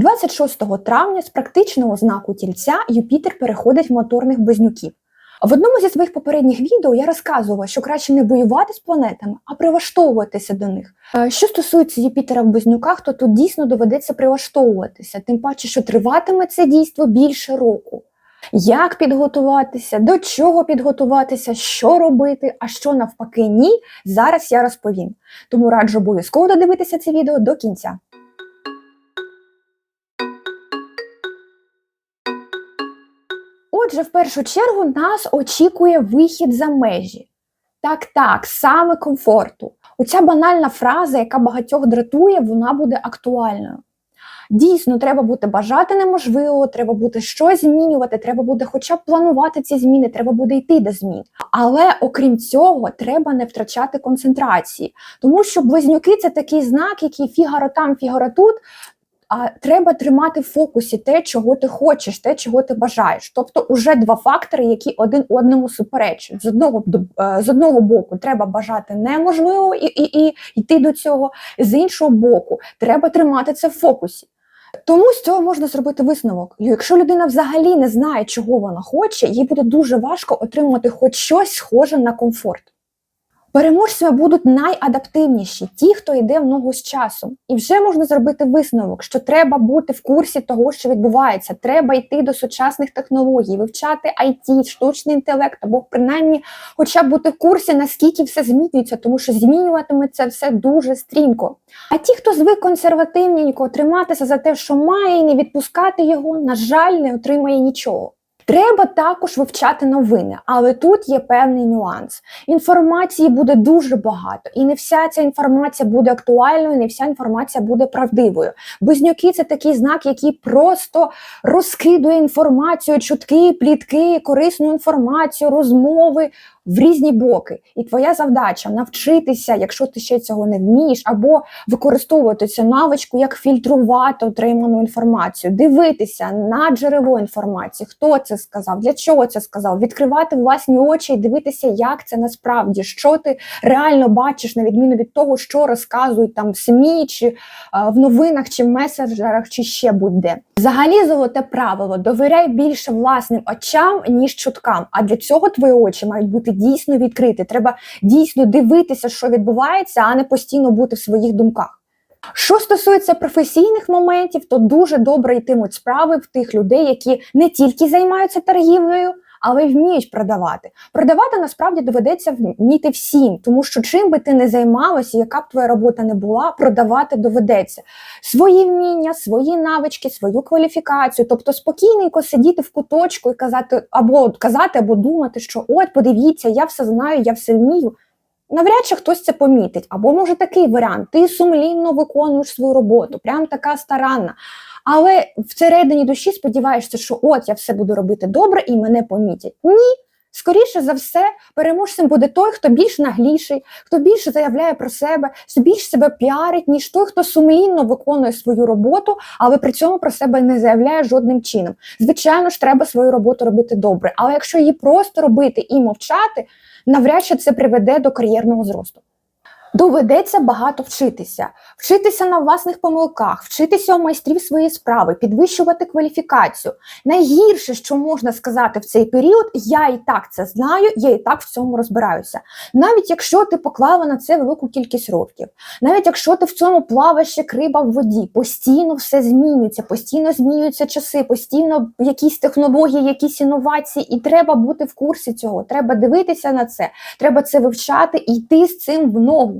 26 травня з практичного знаку тільця Юпітер переходить в моторних близнюків. В одному зі своїх попередніх відео я розказувала, що краще не воювати з планетами, а прилаштовуватися до них. Що стосується Юпітера в близнюках, то тут дійсно доведеться прилаштовуватися, тим паче, що триватиме це дійство більше року. Як підготуватися, до чого підготуватися, що робити, а що навпаки ні, зараз я розповім. Тому раджу обов'язково додивитися це відео до кінця. Отже, в першу чергу нас очікує вихід за межі. Так, так, саме комфорту. Оця банальна фраза, яка багатьох дратує, вона буде актуальною. Дійсно, треба бути бажати неможливого, треба буде щось змінювати, треба буде хоча б планувати ці зміни, треба буде йти до змін. Але окрім цього, треба не втрачати концентрації, тому що близнюки це такий знак, який фігаро там, фігаро тут. А треба тримати в фокусі те, чого ти хочеш, те, чого ти бажаєш. Тобто, уже два фактори, які один одному суперечать. З одного з одного боку, треба бажати неможливо і, і, і йти до цього. З іншого боку, треба тримати це в фокусі. Тому з цього можна зробити висновок. Якщо людина взагалі не знає, чого вона хоче, їй буде дуже важко отримати хоч щось схоже на комфорт. Переможцями будуть найадаптивніші, ті, хто йде в ногу з часом. І вже можна зробити висновок, що треба бути в курсі того, що відбувається. Треба йти до сучасних технологій, вивчати IT, штучний інтелект, або принаймні, хоча б бути в курсі, наскільки все змінюється, тому що змінюватиметься все дуже стрімко. А ті, хто звик консервативненько триматися за те, що має, і не відпускати його, на жаль, не отримає нічого. Треба також вивчати новини, але тут є певний нюанс. Інформації буде дуже багато, і не вся ця інформація буде актуальною, не вся інформація буде правдивою. Близнюки – це такий знак, який просто розкидує інформацію, чутки, плітки, корисну інформацію, розмови в різні боки. І твоя завдача навчитися, якщо ти ще цього не вмієш, або використовувати цю навичку, як фільтрувати отриману інформацію, дивитися на джерело інформації, хто це сказав, для чого це сказав, відкривати власні очі і дивитися, як це насправді, що ти реально бачиш, на відміну від того, що розказують там в СМІ, чи а, в новинах, чи в месенджерах, чи ще будь-де. Взагалі, золоте правило: довіряй більше власним очам, ніж чуткам. А для цього твої очі мають бути дійсно відкритий, Треба дійсно дивитися, що відбувається, а не постійно бути в своїх думках. Що стосується професійних моментів, то дуже добре йтимуть справи в тих людей, які не тільки займаються торгівлею, але й вміють продавати. Продавати насправді доведеться вміти всім, тому що чим би ти не займалася, яка б твоя робота не була, продавати доведеться свої вміння, свої навички, свою кваліфікацію. Тобто спокійненько сидіти в куточку і казати або казати, або думати, що от подивіться, я все знаю, я все вмію. Навряд чи хтось це помітить, або може такий варіант: ти сумлінно виконуєш свою роботу, прям така старанна. Але всередині душі сподіваєшся, що от я все буду робити добре і мене помітять. Ні. Скоріше за все, переможцем буде той, хто більш нагліший, хто більше заявляє про себе, більш себе піарить, ніж той, хто сумлінно виконує свою роботу, але при цьому про себе не заявляє жодним чином. Звичайно ж, треба свою роботу робити добре, але якщо її просто робити і мовчати, навряд чи це приведе до кар'єрного зросту. Доведеться багато вчитися, вчитися на власних помилках, вчитися у майстрів своєї справи, підвищувати кваліфікацію. Найгірше, що можна сказати в цей період, я і так це знаю, я і так в цьому розбираюся. Навіть якщо ти поклала на це велику кількість років, навіть якщо ти в цьому плаваєш як риба в воді, постійно все змінюється, постійно змінюються часи, постійно якісь технології, якісь інновації, і треба бути в курсі цього. Треба дивитися на це, треба це вивчати і йти з цим в ногу.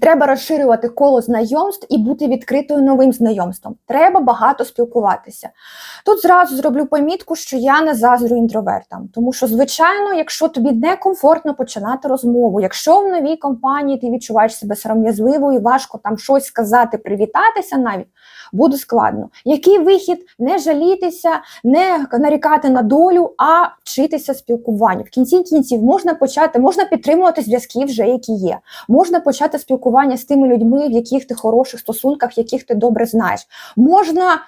Треба розширювати коло знайомств і бути відкритою новим знайомством. Треба багато спілкуватися. Тут зразу зроблю помітку, що я не заздрю інтровертам, тому що, звичайно, якщо тобі некомфортно починати розмову, якщо в новій компанії ти відчуваєш себе сором'язливо і важко там щось сказати, привітатися навіть. Буде складно. Який вихід не жалітися, не нарікати на долю, а вчитися спілкуванню. В кінці кінців можна почати, можна підтримувати зв'язки вже, які є. Можна почати спілкування з тими людьми, в яких ти хороших стосунках, яких ти добре знаєш. Можна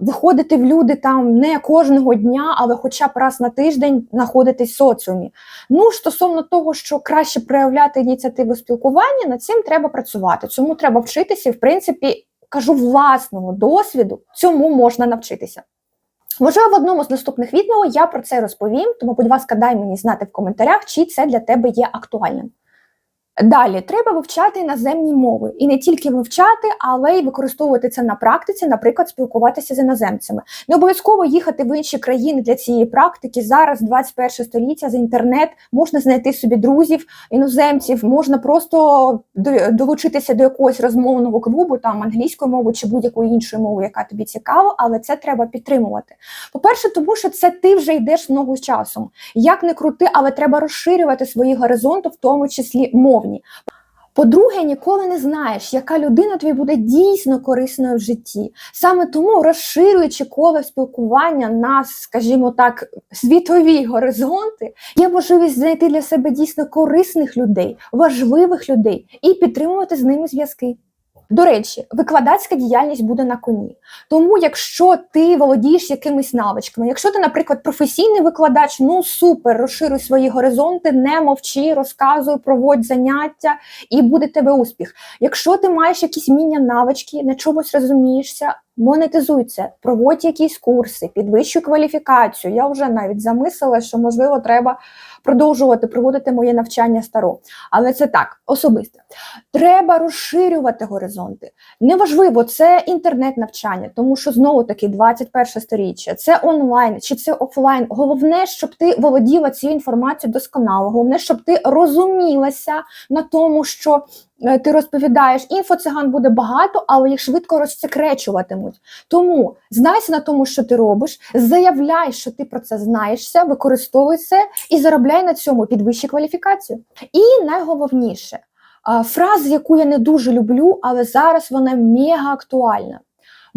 виходити в люди там не кожного дня, але хоча б раз на тиждень знаходитись в соціумі. Ну, стосовно того, що краще проявляти ініціативу спілкування, над цим треба працювати. Цьому треба вчитися, і в принципі. кажу власного досвіду, цьому можна навчитися. Можливо, в одному з наступних відео я про це розповім, тому, будь ласка, дай мені знати в коментарях, чи це для тебе є актуальним. Далі треба вивчати іноземні мови і не тільки вивчати, але й використовувати це на практиці, наприклад, спілкуватися з іноземцями. Не обов'язково їхати в інші країни для цієї практики. Зараз 21 століття за інтернет можна знайти собі друзів, іноземців, можна просто долучитися до якогось розмовного клубу, там англійською мовою чи будь-якою іншою мовою, яка тобі цікава, але це треба підтримувати. По-перше, тому що це ти вже йдеш ногу з часом. Як не крути, але треба розширювати свої горизонти, в тому числі мовні. По-друге, ніколи не знаєш, яка людина тобі буде дійсно корисною в житті. Саме тому, розширюючи коло спілкування на, скажімо так, світові горизонти, є можливість знайти для себе дійсно корисних людей, важливих людей і підтримувати з ними зв'язки. До речі, викладацька діяльність буде на коні. Тому, якщо ти володієш якимись навичками, якщо ти, наприклад, професійний викладач, ну супер, розширюй свої горизонти, не мовчи, розказуй, проводь заняття, і буде тебе успіх. Якщо ти маєш якісь міння навички, на чомусь розумієшся, монетизуй це, проводь якісь курси, підвищуй кваліфікацію. Я вже навіть замислила, що можливо треба продовжувати проводити моє навчання старо. Але це так, особисте. Треба розширювати горизонти. Неважливо, це інтернет-навчання, тому що знову таки 21 сторіччя, це онлайн чи це офлайн. Головне, щоб ти володіла цією інформацією досконало. Головне, щоб ти розумілася на тому, що е, ти розповідаєш. Інфоциган буде багато, але їх швидко розсекречуватимуть. Тому знайся на тому, що ти робиш, заявляй, що ти про це знаєшся, використовуй це і заробляй на цьому підвищи кваліфікацію. І найголовніше. Фраза, яку я не дуже люблю, але зараз вона мега актуальна.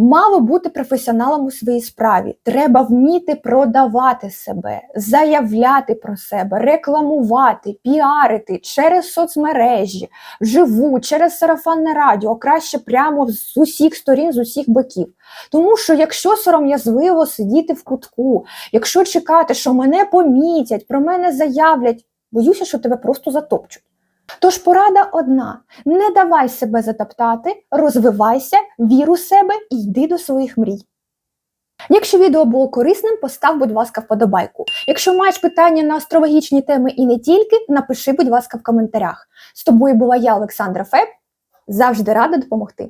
Мало бути професіоналом у своїй справі. Треба вміти продавати себе, заявляти про себе, рекламувати, піарити через соцмережі, вживу, через сарафанне радіо, краще прямо з усіх сторін, з усіх боків. Тому що якщо сором'язливо сидіти в кутку, якщо чекати, що мене помітять, про мене заявлять, боюся, що тебе просто затопчуть. Тож порада одна: не давай себе затоптати, розвивайся, вір у себе і йди до своїх мрій. Якщо відео було корисним, постав, будь ласка, вподобайку. Якщо маєш питання на астрологічні теми і не тільки, напиши, будь ласка, в коментарях. З тобою була я, Олександра Феб. Завжди рада допомогти.